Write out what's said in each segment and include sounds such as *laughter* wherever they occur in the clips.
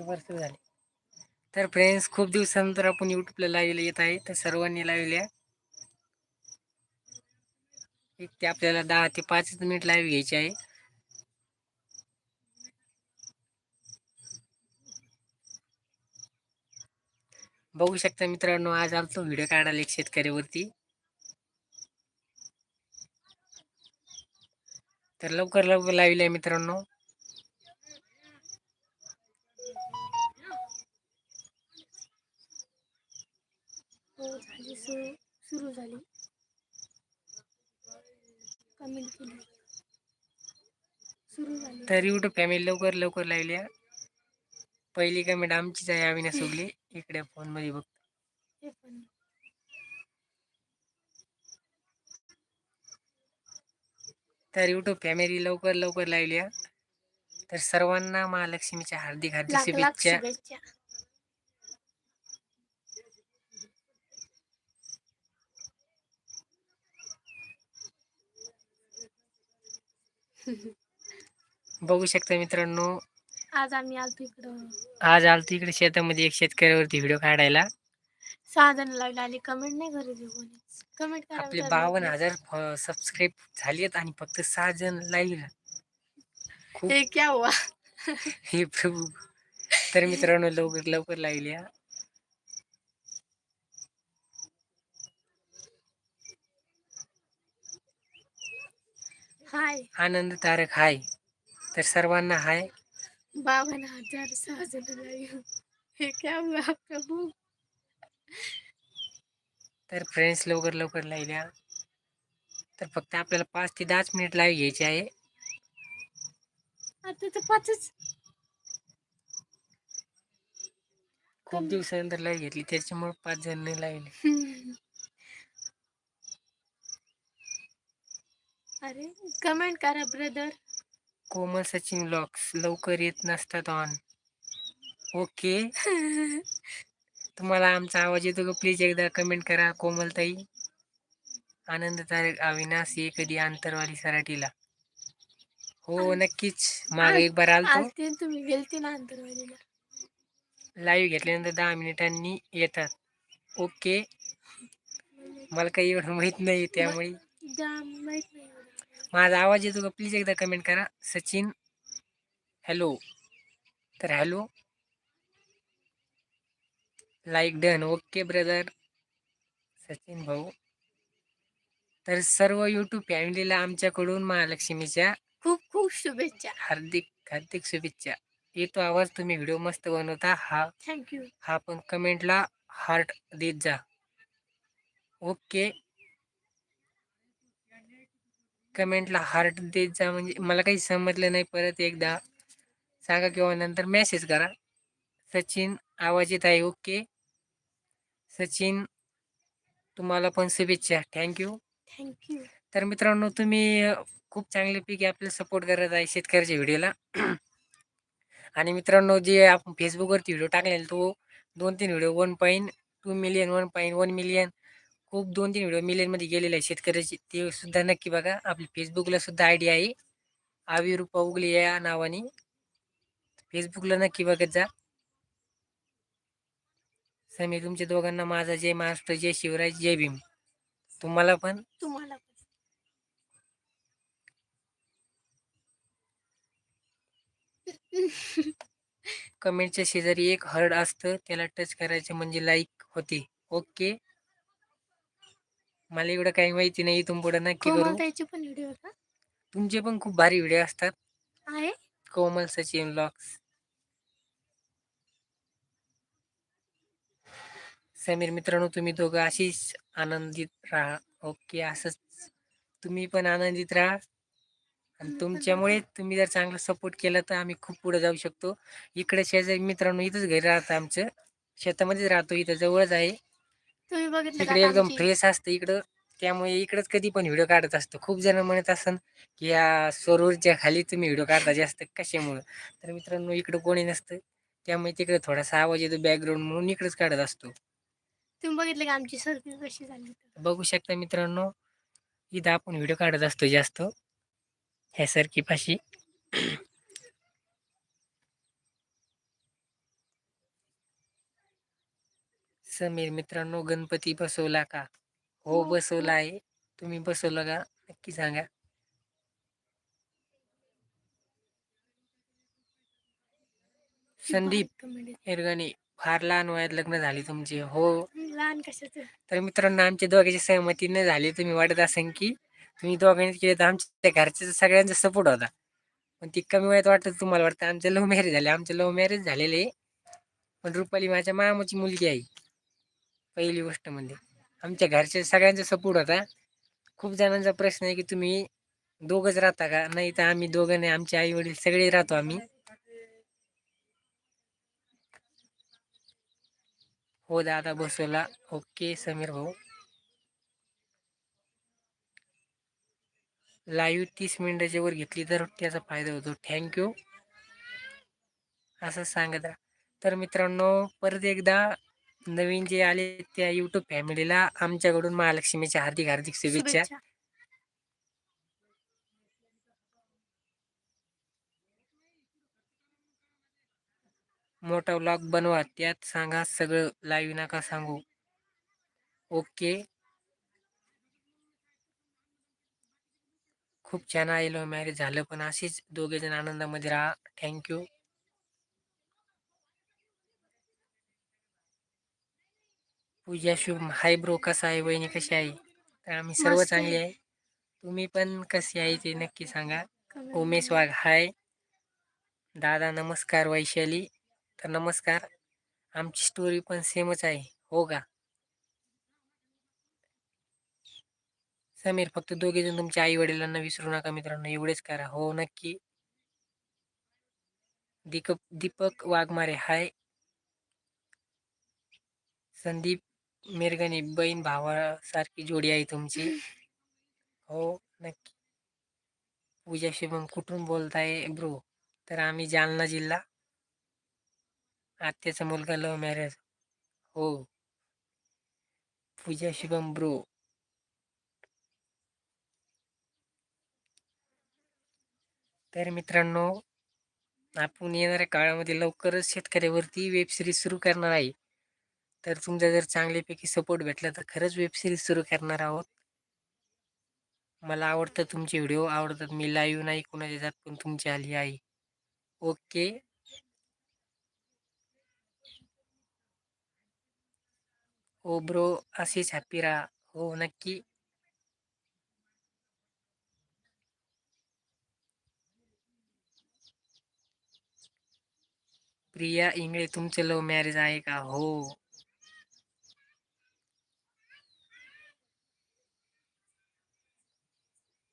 वर्ष झाले. तर फ्रेंड्स खूप दिवसानंतर आपण यूट्यूबला लाईव्ह येत आहे. तर सर्वांनी लाईव्हल्या एक ते आपल्याला दहा ते पाच मिनिट लाईव्ह घ्यायची आहे. बघू शकता मित्रांनो आज आलतो व्हिडिओ काढायला एक शेतकऱ्यावरती. तर लवकर लवकर लावले मित्रांनो. सुरू सुरू झाली. कमेंट केली. सुरू झाली. तर युट्यूब फॅमिली लवकर लवकर लावल्या पहिली कमेंट आमचीच आहे अविनाश सोगले इकडे फोनमध्ये बघ. पण. तर युट्यूब फॅमिली लवकर लवकर लावल्या तर सर्वांना महालक्ष्मीच्या हार्दिक हार्दिक शुभेच्छा. बघू शकता मित्रांनो. आज आम्ही आलतो इकडं. आज आलतो इकडे शेतामध्ये एक शेतकऱ्यावरती व्हिडिओ काढायला. सहा जण लावले आणि कमेंट नाही करत कोणी. कमेंट करा आपले बावन्न हजार सबस्क्राईब झालेत आणि फक्त सहा जण लाईव्ह खूप हे क्या हुआ? हे प्रभू. तर मित्रांनो लवकर लवकर लावल्या हाय. आनंद तारक हाय. तर सर्वांना हाय. बावन्न हजार सहा जण लाईव्ह हे क्या हुआ प्रभू तर फ्रेंड्स लवकर लवकर लावल्या तर फक्त आपल्याला पाच ते दहाच मिनिट लाईव्ह घ्यायची आहे. आता तर पाचच. खूप दिवसानंतर लाईव्ह घेतली. त्याच्यामुळे पाच जण हम्म. अरे कमेंट करा ब्रदर कोमल सचिन ब्लॉग्स लवकर येत नसतात ऑन ओके *laughs* तुम्हाला आमचा आवाज येतो का? प्लीज एकदा कमेंट करा कोमलताई. आनंद तारक अविनाश ये कधी आंतरवाली सराटीला हो नक्कीच. माग एक बार आलतो. ते तुम्ही गेलते ना अंतरवालीला लाईव्ह घेतल्यानंतर दहा मिनिटांनी येतात. ओके *laughs* मला काही एवढं माहीत नाही त्यामुळे. माहीत नाही. माझा आवाज येतो का? प्लीज एकदा कमेंट करा. सचिन. हॅलो तर hello like done okay brother Sachin भाऊ. तर सर्व यूट्यूब फॅमिलीला आमच्याकडून महालक्ष्मीच्या खूप खूप शुभेच्छा. हार्दिक हार्दिक शुभेच्छा. येतो आवाज तुम्ही व्हिडिओ मस्त बनवता. हा थँक्यू हा पण कमेंटला हार्ट देत जा. ओके कमेंटला हार्ट देत जा म्हणजे मला काही समजलं नाही परत एकदा. सांगा किंवा नंतर मेसेज करा. सचिन आवाज येत आहे ओके सचिन तुम्हाला पण शुभेच्छा. थँक्यू थँक्यू तर मित्रांनो तुम्ही खूप चांगल्यापैकी आपल्याला सपोर्ट करत आहे शेतकऱ्याच्या व्हिडिओला *clears throat* आणि मित्रांनो जे आपण फेसबुकवरती व्हिडिओ टाकलेला तो दोन तीन video one point two million one point one million खूप दोन तीन व्हिडिओ मिलियनमध्ये गेलेले आहे शेतकऱ्याची ते सुद्धा नक्की बघा. आपली फेसबुकला सुद्धा आय डी आहे. आविरूपा उगले या नावाने. फेसबुकला नक्की बघत जा. समी तुमच्या दोघांना माझा जय महाराष्ट्र जय शिवराज जय भीम. तुम्हाला पण? तुम्हाला पण. कमेंटच्या शेजारी एक हर्ड असतं. त्याला टच करायचं म्हणजे लाईक होते. ओके मला एवढं काही माहिती नाही इथून पुढे नक्की करू. कोमल ताईचे पण व्हिडिओ का? तुमचे पण खूप भारी व्हिडिओ असतात. आहे? कोमल सचिन ब्लॉग्स समीर मित्रांनो तुम्ही दोघं अशीच आनंदित राहा. ओके असंच तुम्ही पण आनंदित राहा. आणि तुमच्यामुळे तुम्ही जर चांगला सपोर्ट केला तर आम्ही खूप पुढे जाऊ शकतो. इकडे शेजारी मित्रांनो इथंच घरी राहतं आमचं. शेतामध्येच राहतो इथं जवळच आहे. तुम्ही बघितलं इकडे का एकदम फ्रेश असतं इकडं. त्यामुळे इकडंच कधी पण व्हिडिओ काढत असतो. खूप जण म्हणत असन की या सरोवरच्या खाली तुम्ही व्हिडिओ काढता जास्त कशामुळं? तर मित्रांनो इकडं कोणी नसतं. त्यामुळे तिकडे थोडासा आवाज येतो बॅकग्राऊंड म्हणून इकडेच काढत असतो. तुम्ही बघितलं का आमची सर्दी कशी झाली? बघू शकता मित्रांनो इथं आपण व्हिडिओ काढत असतो जास्त. ह्या सरकीपाशी समीर मित्रांनो गणपती बसवला का? हो हो. बसवला आहे. तुम्ही बसवलं का? नक्की सांगा. संदीप. हिरगणे फार लहान वयात लग्न झाले तुमचे. हो. लहान कशाच? तर मित्रांनो आमच्या दोघांची सहमती न झाली. तुम्ही वाटत असेल की तुम्ही दोघांनी केले तर आमच्या घरच्या सगळ्यांचा सपोर्ट होता. पण ती कमी वयात वाटत तुम्हाला वाटतं. आमचं लव्ह मॅरेज झाले. आमचं लव्ह मॅरेज झालेले. पण रुपाली माझ्या मामाची मुलगी आहे. पहिली गोष्ट म्हणजे आमच्या घरच्या सगळ्यांचा सपोर्ट होता. खूप जणांचा प्रश्न आहे की तुम्ही दोघंच राहता का? नाही तर आम्ही दोघं नाही आमचे आई वडील सगळे राहतो आम्ही. हो दादा बसवला. ओके समीर भाऊ. लाईव्ह तीस मिनिटाच्या वर घेतली तर त्याचा फायदा होतो. थँक्यू असं सांगत राहा. तर मित्रांनो परत एकदा नवीन जे आले त्या यूट्यूब फॅमिलीला आमच्याकडून महालक्ष्मीच्या हार्दिक हार्दिक शुभेच्छा. शुभेच्छा. मोठा व्लॉग बनवा त्यात सांगा सगळं लाईव्ह नका सांगू. ओके खूप छान आहे लव्ह मॅरेज झालं पण अशीच दोघे जण आनंदामध्ये राहा. थँक्यू पूजा शुभ. हाय ब्रो कसा आहे? वहिनी कशी आहे? तर आम्ही सर्व चांगले आहे. तुम्ही पण कशी आहे ते नक्की सांगा. उमेश वाघ हाय. दादा नमस्कार. वैशाली. तर नमस्कार. आमची स्टोरी पण सेमच आहे. हो का? समीर फक्त दोघे जण तुमच्या आई वडिलांना विसरू नका मित्रांनो. एवढेच करा. हो नक्की. दीपक दीपक वाघमारे. हाय. संदीप मिरगणी बहीण भावासारखी जोडी आहे तुमची. हो नक्की. पूजा शुभम कुठून बोलताय ब्रो? तर आम्ही जालना जिल्हा. आत्याचा मुलगा लव्ह मॅरेज. हो. पूजा शुभम ब्रो. तर मित्रांनो आपण येणाऱ्या काळामध्ये लवकरच शेतकऱ्यावरती वेबसिरीज सुरू करणार आहे. तर तुमचा जर चांगल्यापैकी सपोर्ट भेटला तर खरंच वेबसिरीज सुरू करणार आहोत. मला आवडतं तुमचे व्हिडिओ आवडतात मी लाईव्ह नाही कोणाच्या जात पण तुमची आली आहे ओके हो ब्रो असेच हॅपी राहा. हो नक्की. प्रिया इंगळे तुमचं लव्ह मॅरेज आहे का? हो.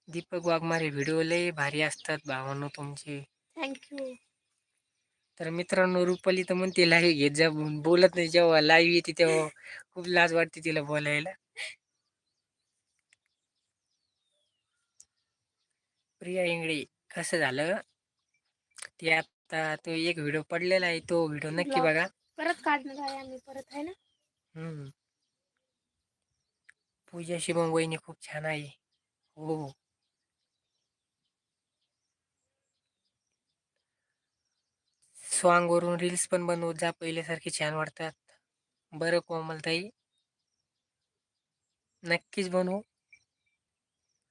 दीपक वाघमारे व्हिडिओ लय भारी असतात भावांनो तुमचे. थँक्यू तर मित्रांनो रुपाली तर म्हणते लाईव्ह घेत जा बोलत नाही जेव्हा लाईव्ह येते तेव्हा खूप लाज वाटते तिला बोलायला. प्रिया इंगळे कसं झालं? ते आता तो एक व्हिडिओ पडलेला आहे तो व्हिडिओ नक्की. बघा. परत काढणार आहे आम्ही परत आहे ना? हम्म. पूजा शिवम वहिनी खूप छान आहे. हो. सॉंग वरून रील्स पण बनवत जा पहिल्यासारखे छान वाटतात. बरं कोमलताई. नक्कीच बनवू.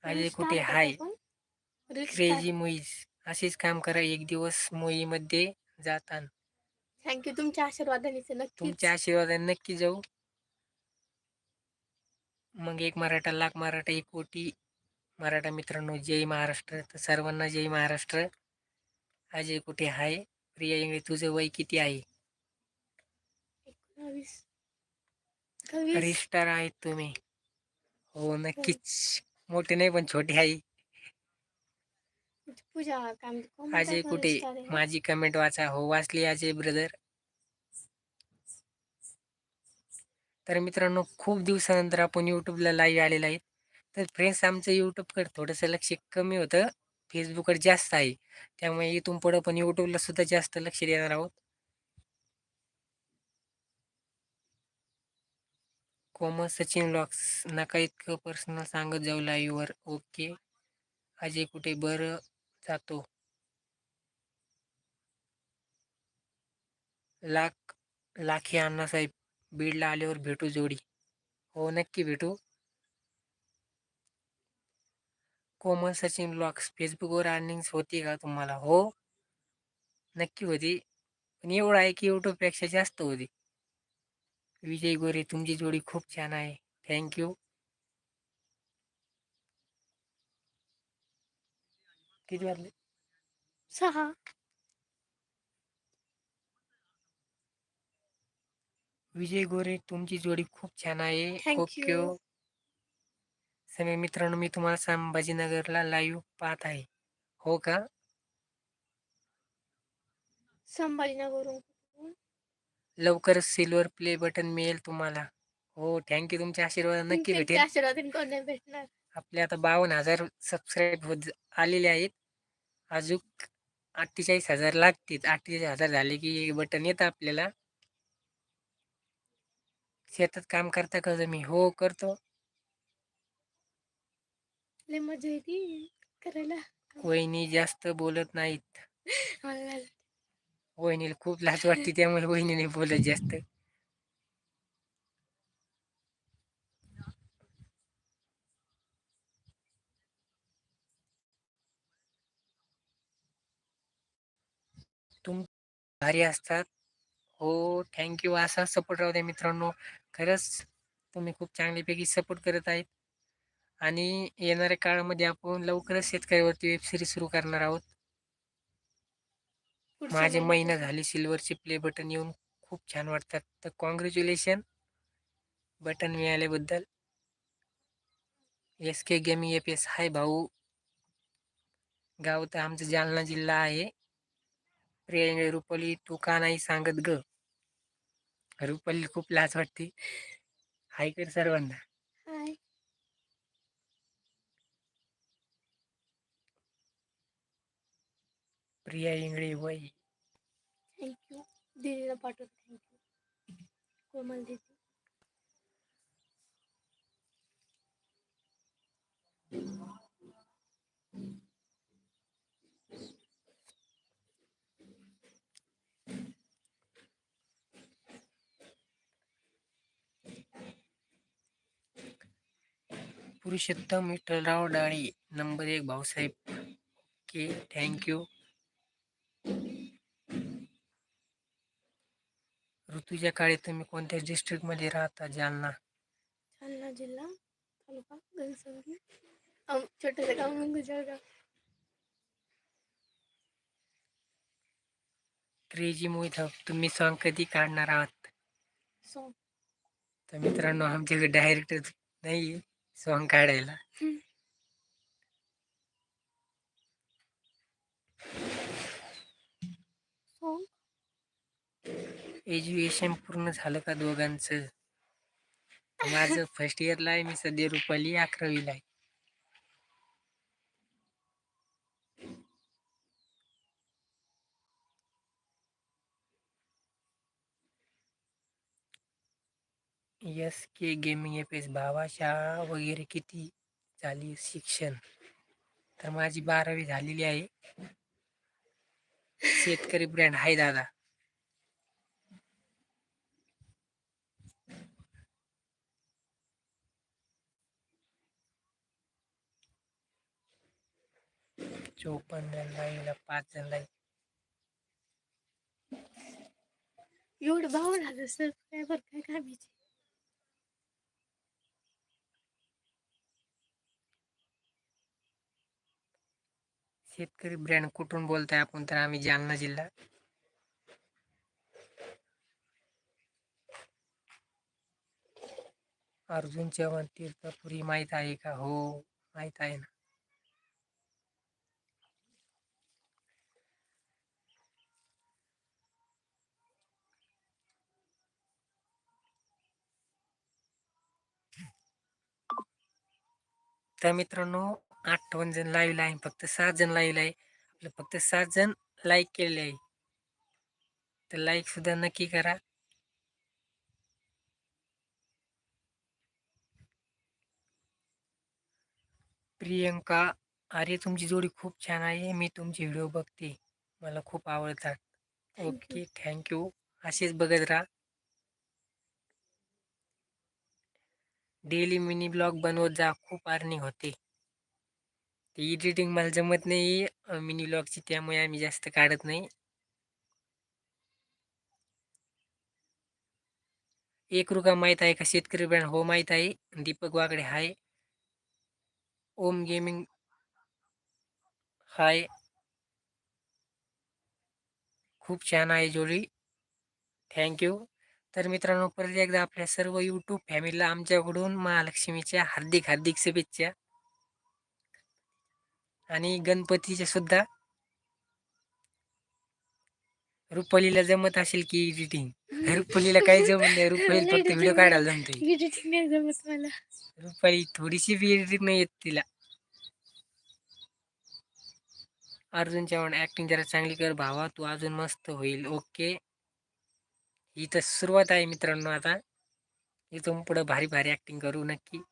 अजय कुठे हाय? क्रेझी मुईज असेच काम करा एक दिवस मोहीमध्ये जातान. थँक्यू तुमच्या आशीर्वादाने तुमच्या आशीर्वादाने नक्की जाऊ. मग एक मराठा लाख मराठा एक कोटी मराठा मित्रांनो जय महाराष्ट्र. तर सर्वांना जय महाराष्ट्र. अजय कुठे हाय? प्रिया इंगळे तुझं वय किती आहे? रिस्टार आहेत तुम्ही. हो नक्कीच. मोठे नाही पण छोटे आहे पूजा अजय कुठे? माझी कमेंट वाचा. हो वाचली अजय ब्रदर तर मित्रांनो खूप दिवसानंतर आपण यूट्यूबला लाईव्ह आलेला आहे. तर फ्रेंड्स आमचं यूट्यूबकडे थोडंसं लक्ष कमी होतं. फेसबुकवर जास्त आहे. त्यामुळे इथून पुढं पण यूट्यूबला सुद्धा जास्त लक्ष देणार आहोत. कोमल सचिन ब्लॉग्स नका इतकं पर्सनल सांगत जाऊ लाईव्हवर ओके अजय कुठे? बरं. जातो. लाख लाखी अण्णासाहेब. बीडला आल्यावर भेटू जोडी. हो नक्की भेटू. कोमल सचिन ब्लॉग्स फेसबुकवर अर्निंग्स होती का तुम्हाला? हो. नक्की होती. पण एवढं आहे की यूट्यूबपेक्षा जास्त होती. विजय गोरे तुमची जोडी खूप छान आहे. थँक्यू किती वाजले? सहा. विजय गोरे तुमची जोडी खूप छान आहे. Thank सगळे मित्रांनो मी तुम्हाला संभाजीनगरला लाईव्ह पाहत आहे. हो का? संभाजीनगरहून. लवकरच सिल्वर प्ले बटन मिळेल तुम्हाला. हो थँक्यू तुमच्या आशीर्वाद नक्की भेटेल. कोण भेटणार? आपले आता बावन्न हजार सबस्क्राईब होत आलेले आहेत. अजून अठ्ठेचाळीस हजार लागतील. अठ्ठेचाळीस हजार झाले की बटन येतं आपल्याला. शेतात काम करता का तुम्ही? हो करतो. लय मजा येते करायला. वहिनी जास्त बोलत नाहीत. मला वहिनीला खूप लाज वाटते त्यामुळे वहिनीने बोलत जास्त. तुम भारी असतात. हो थँक्यू असा सपोर्ट राहू द्या मित्रांनो. खरंच तुम्ही खूप चांगल्यापैकी सपोर्ट करत आहेत. आणि येणाऱ्या काळामध्ये आपण लवकरच शेतकऱ्यावरती वेब सिरीज सुरू करणार आहोत. माझे महिना झाले सिल्वरचे प्ले बटन येऊन खूप छान वाटतात. तर कॉंग्रॅच्युलेशन बटन मिळाल्याबद्दल. S K gaming F S hi भाऊ. गाव तर आमचं जालना जिल्हा आहे. प्रिय रुपली तू का नाही सांगत ग? रुपली खूप लाज वाटते. हाय कर सर्वांना हाय प्रिया इंगळे वय थँक्यू दीदीला पाठवतो. थँक्यू कोमल दीदी. पुरुषोत्तम विठ्ठलराव डाळे नंबर एक भाऊसाहेब ओके थँक्यू ऋतूच्या काळी तुम्ही कोणत्या डिस्ट्रिक्टमध्ये राहता जालना? जालना जिल्हा तालुका घनसंगी छोटंसं गाव क्रेजी मोहित तुम्ही सॉन्ग कधी काढणार आहात? सॉन्ग तर मित्रांनो आमच्याकडे डायरेक्टर नाही सॉन्ग काढायला. एज्युकेशन पूर्ण झालं का दोघांचं? माझं फर्स्ट इयरला आहे मी सध्या रुपाली अकरावीला आहे. S K gaming F S भावा शाळा वगैरे किती झाली शिक्षण? तर माझी बारावी झालेली आहे. शेतकरी ब्रँड आहे दादा. चोपन्न जण लाईव्हला पाच जण लाईव्ह एवढं बावन्न हजार सबस्क्रायबर काय कामाचे? शेतकरी ब्रँड कुठून बोलताय आपण? तर आम्ही जालना जिल्हा. अर्जुन चव्हाण तीर्थपुरी माहीत आहे का? हो माहीत आहे ना. तर मित्रांनो अठ्ठावन्न जण लाईव्ह आहे. फक्त सात जण लाईव्ह आहे. आपलं फक्त सात जण लाईक केलेले आहे. तर लाईक सुद्धा नक्की करा. प्रियंका अरे तुमची जोडी खूप छान आहे. मी तुमचे व्हिडिओ बघते. मला खूप आवडतात. ओके थँक्यू असेच बघत राहा. डेली मिनी ब्लॉग बनवत जा खूप अर्निंग होते. ते एडिटिंग मला जमत नाही मिनी ब्लॉगची त्यामुळे आम्ही जास्त काढत नाही. एक रुका माहीत आहे का? शेतकरी ब्रँड हो माहीत आहे. Deepak Wagade hi. Om gaming hi. खूप छान आहे जोडी. थँक्यू तर मित्रांनो परत एकदा आपल्या सर्व यूट्यूब फॅमिलीला आमच्याकडून महालक्ष्मीच्या हार्दिक हार्दिक शुभेच्छा. आणि गणपतीच्या सुद्धा रुपालीला जमत असेल की एडिटिंग *laughs* रुपालीला काही जमत नाही. रुपाली फक्त व्हिडिओ काढायला जमतोय. एडिटिंग नाही जमत मला. रुपाली थोडीशी बी एडिटिंग नाही येत तिला. अर्जुन चव्हाण ऍक्टिंग जरा चांगली कर भावा. तू अजून मस्त होईल. ओके तर सुरुवात आहे मित्रांनो आता. इथून पुढं भारी भारी ऍक्टिंग करू नक्की.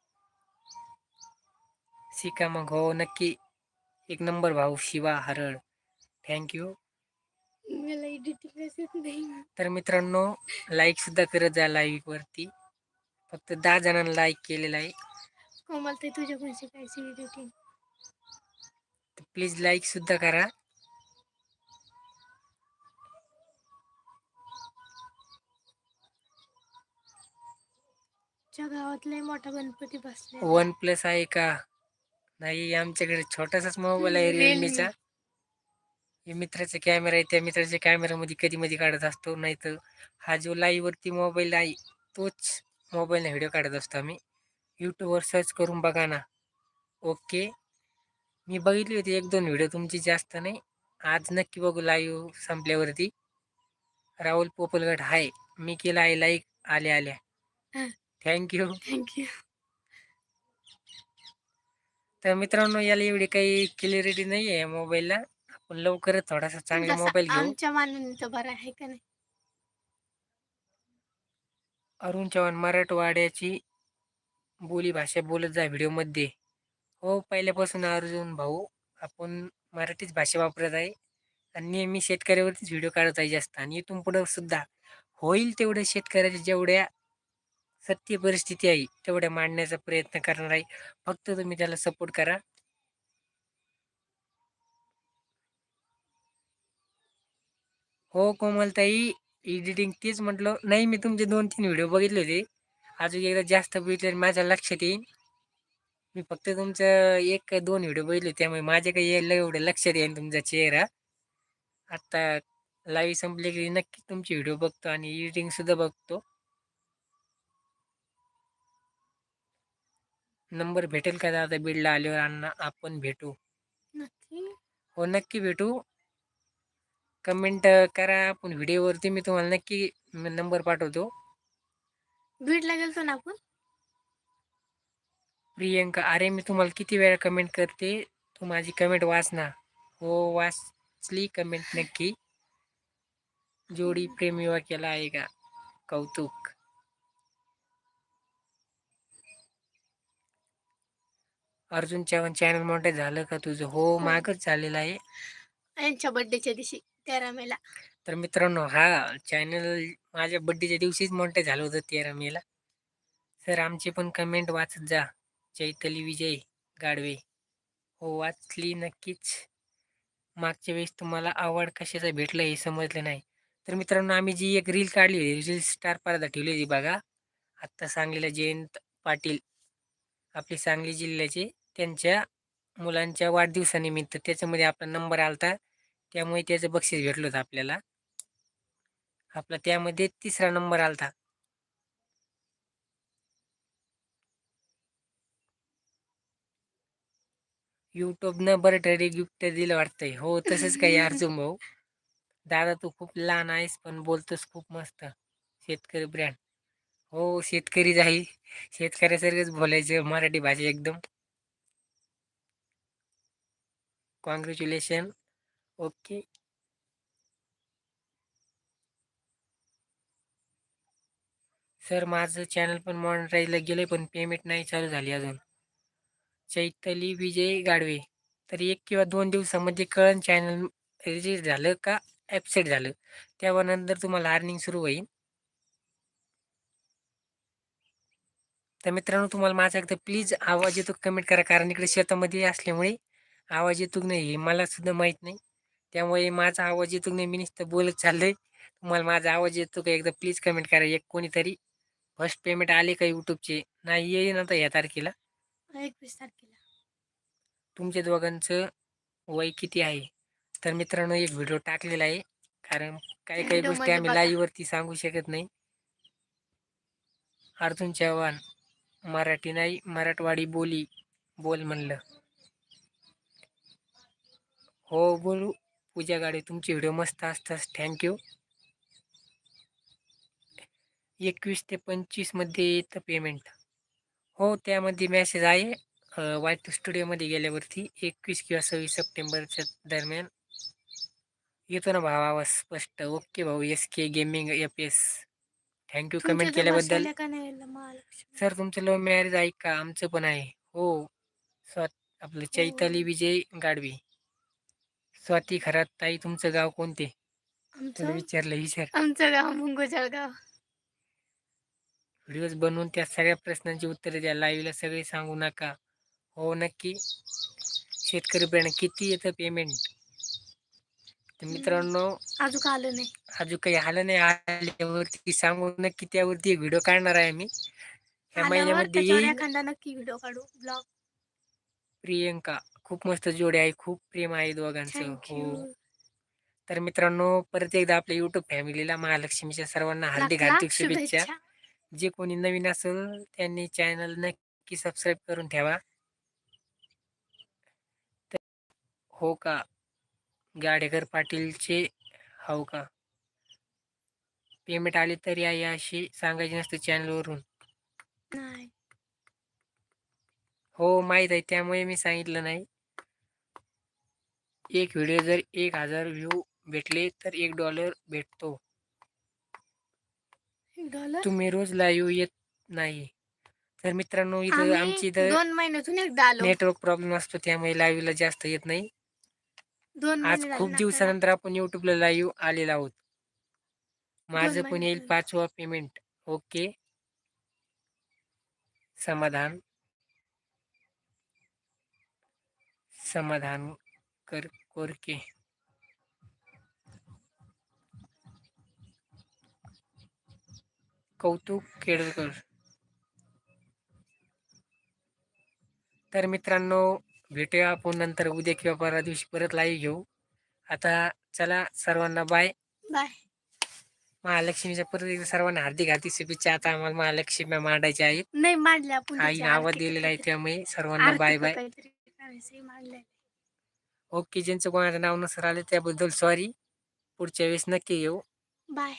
शिका मग हो नक्की. एक नंबर भाऊ शिवा हरळ. थँक्यू मला एडिटिंग येत नाही तर मित्रांनो लाईक सुद्धा करत जा लाईव्ह वरती. फक्त दहा जणांना लाईक केलेलं आहे. कोमल ते तुझ्या पण शिकायची एडिटिंग प्लीज लाईक सुद्धा करा. च्या गावात लय मोठा गणपती बसले वन प्लस आहे का? नाही आमच्याकडे छोटासाच मोबाईल आहे रिअलमीचा. हे मित्राचा कॅमेरा आहे त्या मित्राच्या कॅमेरामध्ये कधी मध्ये काढत असतो नाही तर हा जो लाईव्ह वरती मोबाईल आहे तोच मोबाईलने व्हिडिओ काढत असतो आम्ही. यूट्यूबवर सर्च करून बघा ना. ओके मी बघितली होती एक दोन व्हिडिओ तुमची जास्त नाही. आज नक्की बघू लाईव्ह संपल्यावरती. राहुल पोपलगड हाय. मी केला आहे लाईक आल्या आल्या. थँक्यू थँक्यू तर मित्रांनो याला एवढी काही क्लिअरिटी नाही आहे मोबाईलला आपण लवकरच थोडासा चांगला मोबाईल घेऊ. आमच्या मानाने तर बरं आहे का नाही? अरुण चव्हाण मराठवाड्याची बोली भाषा बोलत जा व्हिडिओमध्ये हो पहिल्यापासून अर्जुन भाऊ आपण मराठीच भाषा वापरत आहे. आणि नेहमी शेतकऱ्यावरतीच व्हिडिओ काढत आहे जास्त. आणि इथून पुढं सुद्धा होईल तेवढ्या शेतकऱ्याच्या जेवढ्या सत्य परिस्थिती आहे तेवढ्या मांडण्याचा प्रयत्न करणार आहे. फक्त तुम्ही त्याला सपोर्ट करा. हो कोमलताई एडिटिंग तेच म्हटलं. नाही मी तुमचे दोन तीन व्हिडिओ बघितले होते. अजून एकदा जास्त बघितले माझ्या लक्षात येईल मी फक्त तुमचं एक काय दोन व्हिडिओ बघितले त्यामुळे माझ्या काही यायला एवढं लक्षात येईल तुमचा चेहरा. आता लाईव्ह संपले की नक्की तुमचे व्हिडिओ बघतो आणि एडिटिंग सुद्धा बघतो. नंबर भेटेल का दादा बीडला आल्यावर? अण्णा आपण भेटू. नक्की. हो नक्की भेटू. कमेंट करा. आपण व्हिडिओवरती मी तुम्हाला नक्की नंबर पाठवतो. बीडला गेलतो ना आपण? प्रियंका अरे मी तुम्हाला किती वेळा कमेंट करते? तू माझी कमेंट वाच ना. हो वाचली कमेंट नक्की. जोडी प्रेम विवाह केला आहे का? कौतुक. अर्जुन चव्हाण चॅनल मोठे झालं का तुझं? हो मागच झालेलं आहे. यांच्या बर्थडेच्या दिवशी तेरा मेला तर मित्रांनो हा चॅनल माझ्या बड्डेच्या दिवशीच मोठे झालं होतं तेरा मेला सर आमची पण कमेंट वाचत जा. चैतली विजय गाडवे. हो वाचली नक्कीच. मागच्या वेळेस तुम्हाला आवड कशाचा भेटला हे समजलं नाही. तर मित्रांनो आम्ही जी एक रील काढली रील स्टार पारदा ठेवली होती बघा. आत्ता सांगलीला जयंत पाटील. आपले सांगली जिल्ह्याचे त्यांच्या मुलांच्या वाढदिवसानिमित्त त्याच्यामध्ये आपला नंबर आलता. त्यामुळे त्याचं बक्षीस भेटलं होतं आपल्याला. आपला त्यामध्ये तिसरा नंबर आलता. युट्यूबनं बरं तरी गिफ्ट दिलं वाटतंय. हो तसंच काही *laughs* अर्जुन भाऊ? दादा तू खूप लहान आहेस पण बोलतोस खूप मस्त. शेतकरी ब्रँड हो शेतकरीच आहे शेतकऱ्यासारखंच बोलायचं मराठी भाषा एकदम. कॉंग्रॅच्युलेशन ओके सर माझं चॅनल पण मॉनिटाईजला गेलं पण पेमेंट नाही चालू झाली अजून. चैतली विजय गाडवे. तर एक किंवा दोन दिवसामध्ये कळण चॅनल रिजिट झालं का ॲपसेट झालं. तेव्हा नंतर तुम्हाला अर्निंग सुरू होईल. तर मित्रांनो तुम्हाला माझा एकदा प्लीज आवाज येतो कमेंट करा कारण इकडे शेतामध्ये असल्यामुळे आवाज येतो की नाही हे मला सुद्धा माहीत नाही. त्यामुळे माझा आवाज येतो की नाही मी नुसतं बोलत चाललंय. तुम्हाला माझा आवाज येतो का एकदा प्लीज कमेंट करा एक कोणीतरी फर्स्ट पेमेंट आले का यूट्यूबचे नाही येईन आता या तारखेला. एकवीस तारखेला. तुमच्या दोघांचं वय किती आहे? तर मित्रांनो एक व्हिडिओ टाकलेला आहे. कारण काही काही गोष्टी आम्ही बघा. live वरती सांगू शकत नाही. अर्जुन चव्हाण. मराठी नाही मराठवाडी बोली. बोल म्हणलं. हो बोलू. पूजा गाडी तुमचे व्हिडिओ मस्त असतात. थँक्यू एकवीस ते पंचवीसमध्ये येतं पेमेंट हो त्यामध्ये मॅसेज आहे. वाईट स्टुडिओमध्ये गेल्यावरती एकवीस किंवा सव्वीस सप्टेंबरच्या दरम्यान. येतो ना भाव आवाज स्पष्ट. ओके भाऊ S K gaming F S thank you तुमच्या कमेंट केल्याबद्दल. बसवल्या का नाही याला महालक्ष्मी सर तुमचं लव्ह मॅरेज आहे का आमचं पण आहे. हो. स्वा आपलं चैताली विजय गाडवी. स्वाती खरात ताई तुमचं गाव कोणते? आमचं? विचारलं विचार आमचं गाव मुंगू जळगाव व्हिडिओज बनवून त्या सगळ्या प्रश्नांची उत्तरे द्या. लाईव्हला सगळे सांगू नका. हो नक्की. शेतकरी ब्रँड किती येतं पेमेंट तर मित्रांनो अजून आलं नाही. अजून काही आलं नाही. आल्यावरती सांगू नक्की त्यावरती एक व्हिडिओ काढणार आहे ह्या आल्यावर महिन्यामध्ये त्याच्यावर येईल एखादा नक्की व्हिडिओ काढू ब्लॉग. प्रियंका खूप मस्त जोडी आहे. खूप प्रेम आहे दोघांचं. थँक्यू हो. तर मित्रांनो परत एकदा आपल्या युट्यूब फॅमिलीला महालक्ष्मीच्या सर्वांना हार्दिक हार्दिक शुभेच्छा. जे कोणी नवीन असेल त्यांनी चॅनल नक्की सबस्क्राईब करून ठेवा. तर- हो का? गाडेकर पाटीलचे हो का? पेमेंट आले तरी आहे अशी सांगायची नसतं चॅनलवरून. हो माहीत आहे त्यामुळे मी सांगितलं नाही. एक व्हिडिओ जर एक हजार व्ह्यू भेटले तर एक डॉलर भेटतो. तुम्ही रोज लाईव्ह येत नाही. तर मित्रांनो इथं आमची नेटवर्क प्रॉब्लेम असतो त्यामुळे लाईव्हला जास्त येत नाही. दोन आज महिने झाले खूप दिवसानंतर आपण युट्यूबला लाईव्ह आलेलो आहोत. माझं पण महिने येईल झाले. पाचवा पेमेंट ओके समाधान. समाधान कर कोरके. कौतुक केळकर. तर मित्रांनो भेटूया आपण नंतर उद्या किंवा परवा दिवशी परत लाईव्ह घेऊ. आता चला सर्वांना बाय बाय महालक्ष्मीच्या परत एकदा सर्वांना हार्दिक हार्दिक शुभेच्छा. आता आम्हाला महालक्ष्मी मांडायच्या आहेत. नाही मांडल्या त्याची आवाज दिलेला आहे. त्यामुळे सर्वांना बाय बाय मांडलंय. ओके ज्यांचं कोणाचं नाव नसर आलं त्याबद्दल सॉरी पुढच्या वेळेस नक्की येऊ. बाय